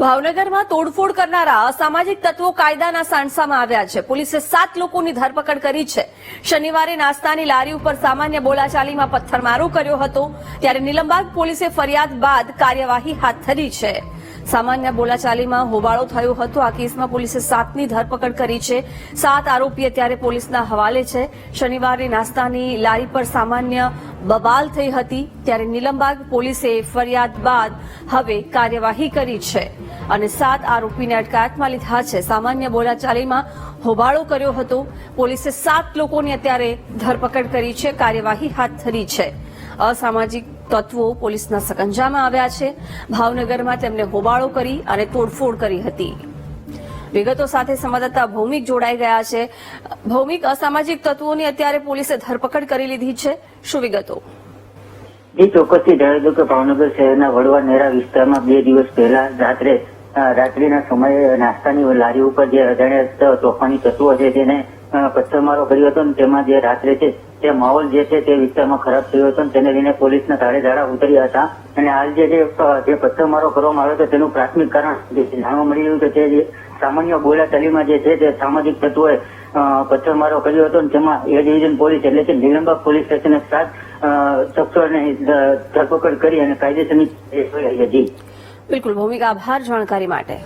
ભાવનગરમાં તોડફોડ કરનારા અસામાજિક તત્વો કાયદાના સાણસામાં આવ્યા છે. પોલીસે સાત લોકોની ધરપકડ કરી છે. શનિવારે નાસ્તાની લારી ઉપર સામાન્ય બોલાચાલીમાં પથ્થરમારો કર્યો હતો. ત્યારે નિલંબાગ પોલીસે ફરિયાદ બાદ કાર્યવાહી હાથ ધરી છે. સામાન્ય બોલાચાલીમાં હોબાળો થયો હતો. આ કેસમાં પોલીસે સાતની ધરપકડ કરી છે. સાત આરોપી અત્યારે પોલીસના હવાલે છે. શનિવારે નાસ્તાની લારી પર સામાન્ય બબાલ થઈ હતી. ત્યારે નિલંબાગ પોલીસે ફરિયાદ બાદ હવે કાર્યવાહી કરી છે. અને સાત આરોપીને અટકાયતમાં લીધા છે. સામાન્ય બોલાચાલીમાં હોબાળો કર્યો હતો. પોલીસે સાત લોકોની અત્યારે ધરપકડ કરી છે. કાર્યવાહી હાથ ધરી છે. અસામાજિક તત્વો પોલીસના સકંજામાં આવ્યા છે. ભાવનગરમાં તેમને હોબાળો કરી અને તોડફોડ કરી હતી. વિગતો સાથે સંવાદદાતા ભૌમિક જોડાઈ ગયા છે. ભૌમિક, અસામાજિક તત્વોની અત્યારે પોલીસે ધરપકડ કરી લીધી છે. શું વિગતો? એ ચોક્કસથી જણાવી દઉં કે ભાવનગર શહેરના વડવા નેરા વિસ્તારમાં બે દિવસ પહેલા રાત્રે રાત્રિના સમયે નાસ્તાની લારી ઉપર જે અજાણ્યા તોફાની તત્વો છે તેને પથ્થરમારો કર્યો હતો તેમાં જે રાત્રે છે, તે માહોલ જે છે તે વિસ્તારમાં ખરાબ થયો હતો તેને લઈને પોલીસના ધાડે ધાડા ઉતર્યા હતા. અને હાલ જે જે પથ્થરમારો કરવામાં આવ્યો હતો તેનું પ્રાથમિક કારણ જાણવા મળી રહ્યું કે તે સામાન્ય બોલાચાલીમાં જે છે તે સામાજિક તત્વોએ પથ્થરમારો કર્યો હતો તેમાં એ ડિવિઝન પોલીસ એટલે કે નીલમબાગ પોલીસ સ્ટેશને સાત શખ્સોને ધરપકડ કરી અને કાયદેસરની હતી બિલકુલ ભૂમિકા આભાર જાણકારી માટે.